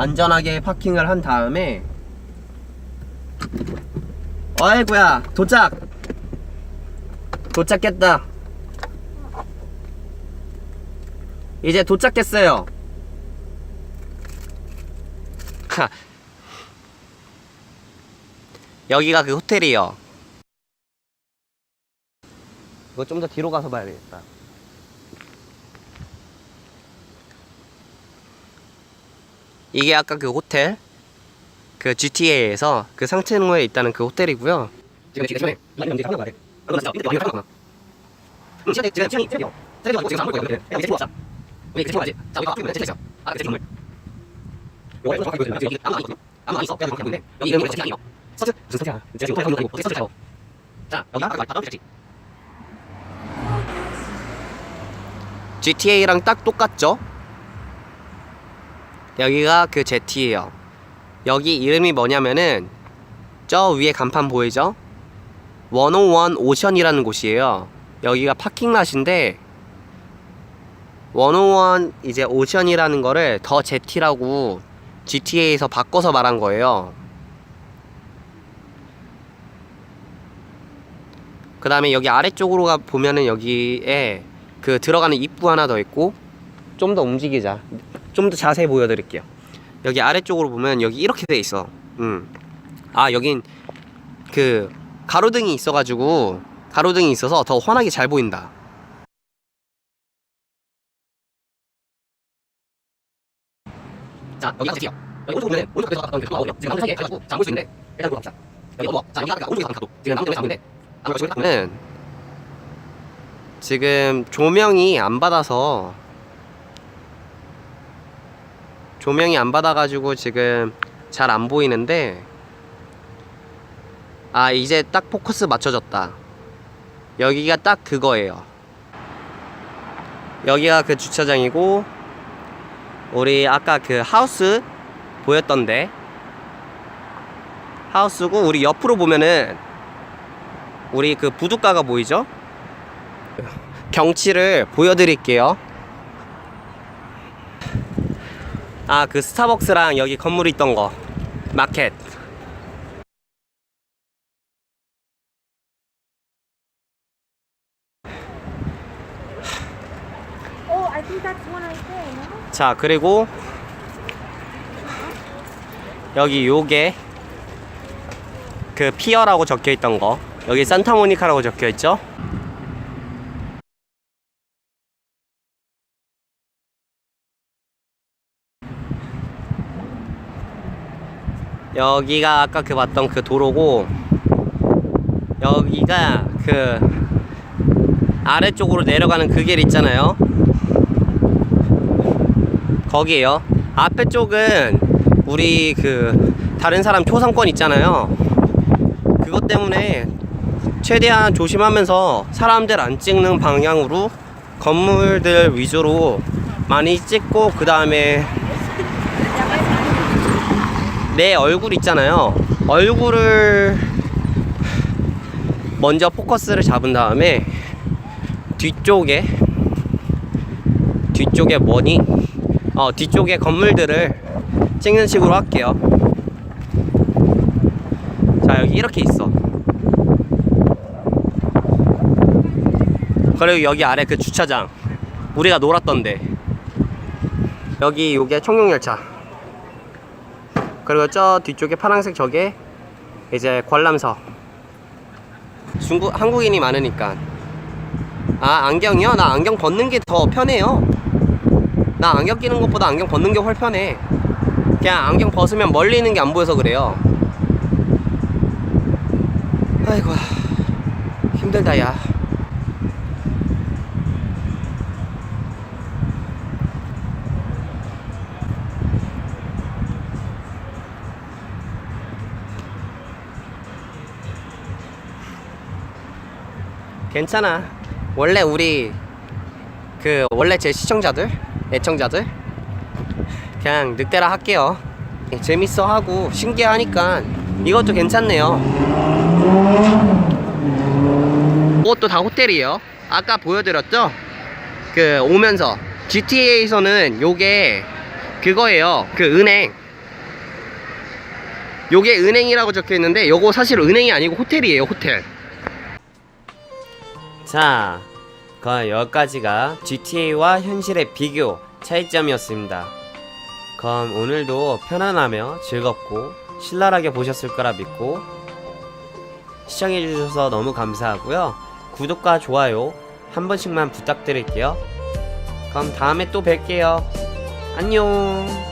안전하게 파킹을 한 다음에 아이고야 도착! 도착했다. 이제 도착했어요. 하. 여기가 그 호텔이요. 이거 좀 더 뒤로 가서 봐야 되겠다 이게 아까 그 호텔 그 GTA에서 그 상층로에 있다는 그 호텔이고요. 지금 지금 지금 많이 남지 상관 말해. 그러면 진짜 이때 많이 상관. 응, 지금 지금 지금 지금 지금 지금 지금 있는 거야. 이제 왔다. 우리 지금 와지. 자, 우리가 앞에 있어. 아, 지금 물. 요거 좀 정확하게 여기 아무 안 있거든. 아무 안 있어. 그냥 그냥 근데 여기 이름이 어떻게 아니야? 서즈 무슨 서즈야? 이제 지금 호텔 가고 어디 서즈 차고. 자, 여기 아까 말했던 지 GTA랑 딱 똑같죠? 여기가 그 제티예요. 여기 이름이 뭐냐면은 저 위에 간판 보이죠? 101 오션이라는 곳이에요. 여기가 파킹랏인데 101 이제 오션이라는 거를 더 제티라고 GTA에서 바꿔서 말한 거예요. 그 다음에 여기 아래쪽으로 가 보면은 여기에 그 들어가는 입구 하나 더 있고 좀 더 움직이자. 좀 더 자세히 보여드릴게요. 여기 아래쪽으로 보면 여기 이렇게 돼 있어. 음. 아 여긴 그 가로등이 있어가지고 가로등이 있어서 더 환하게 잘 보인다. 자 여기 아저씨요. 여기 오른쪽 보면 오른쪽 에서 갔던 그 나오거든요. 지금 나무 사이에 가지고 잠글 수 있는데 일단 그거 갑시다. 여기 어머. 자 여기 아까 오른쪽에 가는 가도 지금 아까 저기 딱 보면 지금 조명이 안 받아서 조명이 안 받아가지고 지금 잘 안 보이는데 아 이제 딱 포커스 맞춰졌다. 여기가 딱 그거예요. 여기가 그 주차장이고 우리 아까 그 하우스 보였던데 하우스고 우리 옆으로 보면은 우리 그 부둣가가 보이죠? 경치를 보여드릴게요 아 그 스타벅스랑 여기 건물 있던 거. 마켓. Oh, I think that's one right there, no? 자 그리고 여기 요게 그 피어라고 적혀 있던 거. 여기 산타모니카라고 적혀 있죠 여기가 아까 그 봤던 그 도로고 여기가 그 아래쪽으로 내려가는 그 길 있잖아요 거기에요. 앞에 쪽은 우리 그 다른 사람 초상권 있잖아요. 그것 때문에 최대한 조심하면서 사람들 안 찍는 방향으로 건물들 위주로 많이 찍고 그 다음에 내 얼굴 있잖아요. 얼굴을 먼저 포커스를 잡은 다음에 뒤쪽에 뒤쪽에 뭐니? 어, 뒤쪽에 건물들을 찍는 식으로 할게요. 자, 여기 이렇게 있어. 그리고 여기 아래 그 주차장. 우리가 놀았던데. 여기 요게 청룡열차. 그리고 저 뒤쪽에 파란색 저게 이제 관람석. 중국, 한국인이 많으니까. 아, 안경이요? 나 안경 벗는 게 더 편해요. 나 안경 끼는 것보다 안경 벗는 게훨 편해. 그냥 안경 벗으면 멀리 있는 게 안 보여서 그래요. 아이고 힘들다 야. 괜찮아. 원래 우리 그 원래 제 시청자들, 애청자들 그냥 늑대라 할게요. 재밌어 하고 신기하니까 이것도 괜찮네요. 이것도 다 호텔이에요. 아까 보여드렸죠? 그 오면서 GTA에서는 요게 그거예요. 그 은행 요게 은행이라고 적혀 있는데 요거 사실 은행이 아니고 호텔이에요 호텔 자 그럼 여기까지가 GTA와 현실의 비교 차이점이었습니다. 그럼 오늘도 편안하며 즐겁고 신랄하게 보셨을 거라 믿고 시청해주셔서 너무 감사하고요. 구독과 좋아요 한 번씩만 부탁드릴게요. 그럼 다음에 또 뵐게요. 안녕